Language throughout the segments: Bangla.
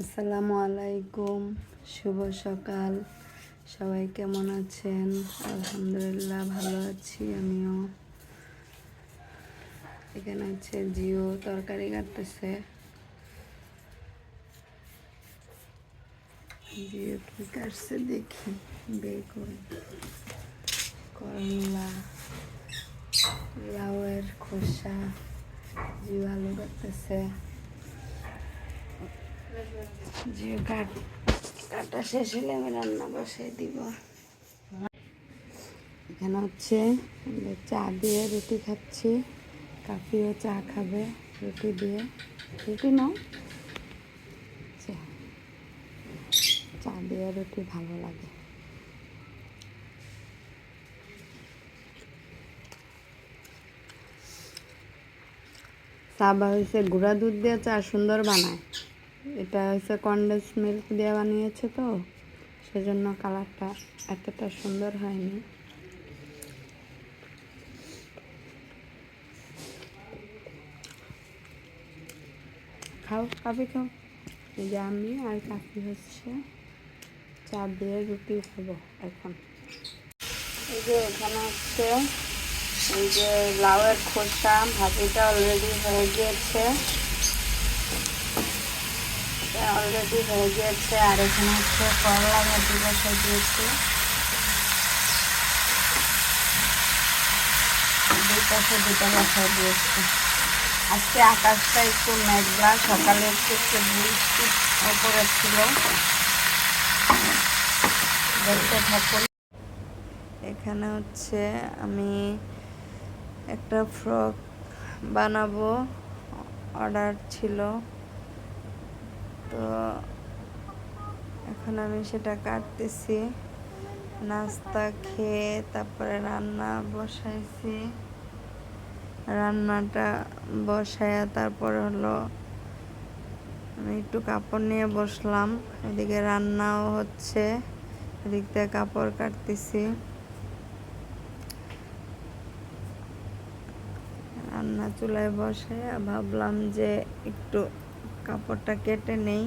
আসসালামু আলাইকুম, শুভ সকাল। সবাই কেমন আছেন? আলহামদুলিল্লাহ ভালো আছি, আমিও। এখানে হচ্ছে জিও তরকারি কাটতেছে। জিও কি কাটছে দেখি বেগুন করলা, লাউয়ের খোসা, জিও আলু কাটতেছে। জিও কাট শেষ হলে আমি রান্না বসাই দিব। এখানে হচ্ছে চা দিয়ে রুটি খাচ্ছি। কাফিও চা খাবে রুটি দিয়ে। রুটি নাও চা। চা দিয়ে রুটি ভালো লাগে। সাবা হয়েছে গুঁড়া দুধ দিয়ে চা সুন্দর বানায়। এটা হচ্ছে কন্ডেন্স মিল্ক দিয়ে বানিয়েছে তো, সেজন্য কালারটা এতটা সুন্দর হয়নি। খাও কাপি খাও এই যে আমি আর কাকি হচ্ছে, চা দিয়ে রুটি খাব এখন। এই যে এখানে হচ্ছে, এই যে লাউয়ের খোসা, ভাজিটা অলরেডি হয়ে গিয়েছে। অলরেডি হয়ে গিয়েছে আর এখানে হচ্ছে করলা ভাজি বসে দিয়েছি। দুই পাশে দুটো বসাই দিয়েছি। আজকে আকাশটা একটু মেঘলা, সকালে একটু একটু বৃষ্টি ওপরে ছিল। দেখতে থাকুন। এখানে হচ্ছে আমি একটা ফ্রক বানাবো, অর্ডার ছিল। তো এখন আমি সেটা কাটতেছি। নাস্তা খেয়ে তারপরে রান্না বসাইছি। রান্নাটা বসায়া তারপরে হলো আমি একটু কাপড় নিয়ে বসলাম। এদিকে রান্নাও হচ্ছে, এদিক থেকে কাপড় কাটতেছি। রান্না চুলায় বসে ভাবলাম যে একটু কাপড়টা কেটে নেই।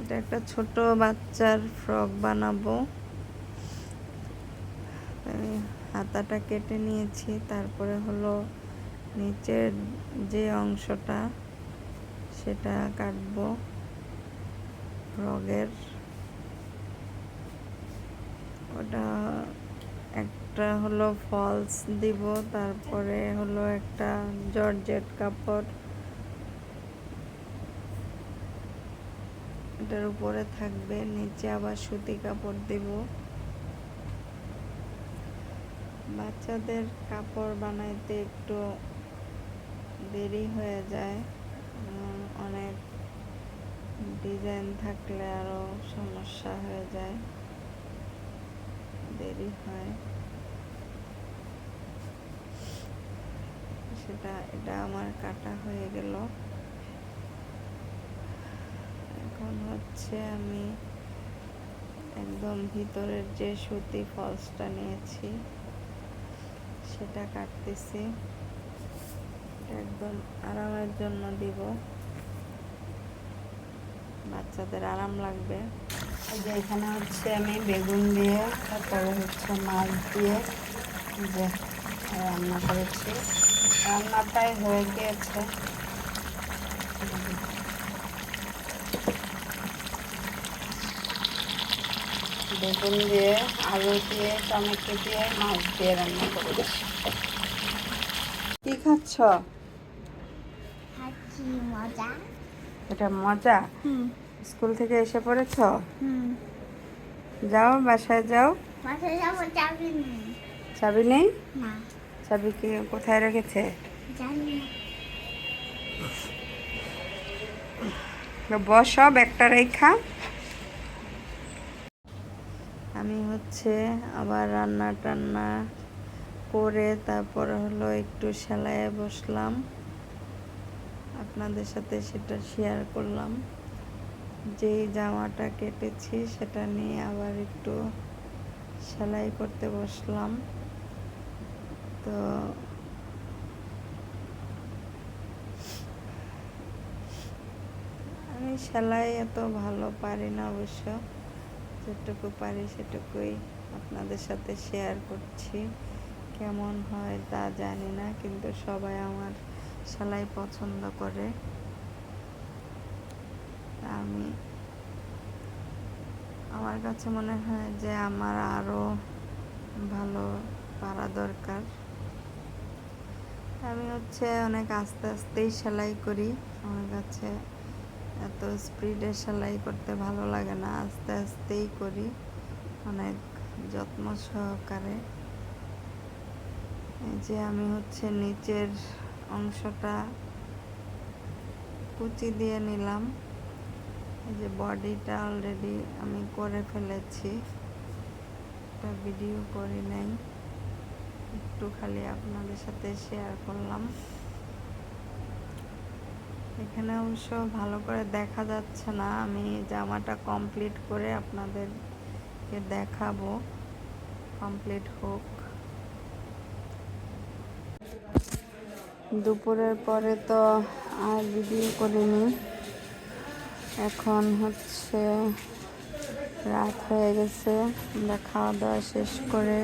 এটা একটা ছোট বাচ্চার ফ্রক বানাবো। হাতাটা কেটে নিয়েছি, তারপরে হলো নিচের যে অংশটা সেটা কাটবো ফ্রগের ওটা একটা হলো ফলস দিব, তারপরে হলো একটা জর্জেট কাপড়। এটার উপরে থাকবে, নিচে আবার সুতি কাপড় দিব। বাচ্চাদের কাপড় বানাইতে একটু দেরি হয়ে যায়। অনেক ডিজাইন থাকলে আরও সমস্যা হয়ে যায়। দেরি হয়। সেটা, এটা আমার কাটা হয়ে গেল। এখন হচ্ছে আমি একদম ভিতরের যে সুতি ফলসটা নিয়েছি, সেটা কাটতেছি। একদম আরামের জন্য দিব। বাচ্চাদের আরাম লাগবে। যে এখানে হচ্ছে আমি বেগুন দিয়ে, তারপরে হচ্ছে মাছ দিয়ে যে রান্না করেছি। রান্নাটাই হয়ে গিয়েছে। বেগুন দিয়ে আলু দিয়ে টমেটো দিয়ে মাছ দিয়ে রান্না করেছি কি খাচ্ছ? মজা। এটা মজা? স্কুল থেকে এসে পড়েছ? যাও বাসায় যাও। চাবি নেই? চাবি কি কোথায় রেখেছে? বস একটা রেখা। আমি হচ্ছে আবার রান্না টান্না করে তারপর হলো একটু সেলাইয়ে বসলাম। আপনাদের সাথে সেটা শেয়ার করলাম। যেই জামাটা কেটেছি সেটা নিয়ে আবার একটু সেলাই করতে বসলাম। তো আমি সেলাই এত ভালো পারি না অবশ্য। যেটুকু পারি সেটুকুই আপনাদের সাথে শেয়ার করছি। কেমন হয় তা জানি না, কিন্তু সবাই আমার সেলাই পছন্দ করে। আমি, আমার কাছে মনে হয় যে আমার আরও ভালো পারা দরকার। আমি হচ্ছে অনেক আস্তে আস্তেই সেলাই করি, আমার কাছে এত স্পিডে সেলাই করতে ভালো লাগে না। আস্তে আস্তেই করি। অনেক যত্ন সহকারে। এই যে আমি হচ্ছে নিচের অংশটা কুচি দিয়ে নিলাম। এই যে বডিটা অলরেডি আমি করে ফেলেছি। একটা ভিডিও করি নাই। একটু খালি আপনাদের সাথে শেয়ার করলাম। এখানে অবশ্য ভালো করে দেখা যাচ্ছে না। আমি জামাটা কমপ্লিট করে আপনাদেরকে দেখাবো। কমপ্লিট হোক। দুপুরের পরে তো আর ভিডিও করিনি। এখন হচ্ছে রাত হয়ে গেছে। আমরা খাওয়া দাওয়া শেষ করে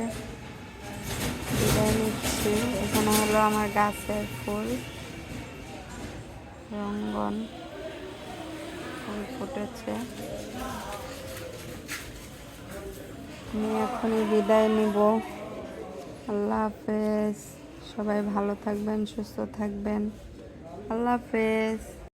বিদায় নিচ্ছি। এখানে হলো আমার গাছের ফুল। রঙ্গন ফুল ফুটেছে। আমি এখনই বিদায় নিব। আল্লাহ হাফেজ। সবাই ভালো থাকবেন, সুস্থ থাকবেন। আল্লাহ হাফেজ।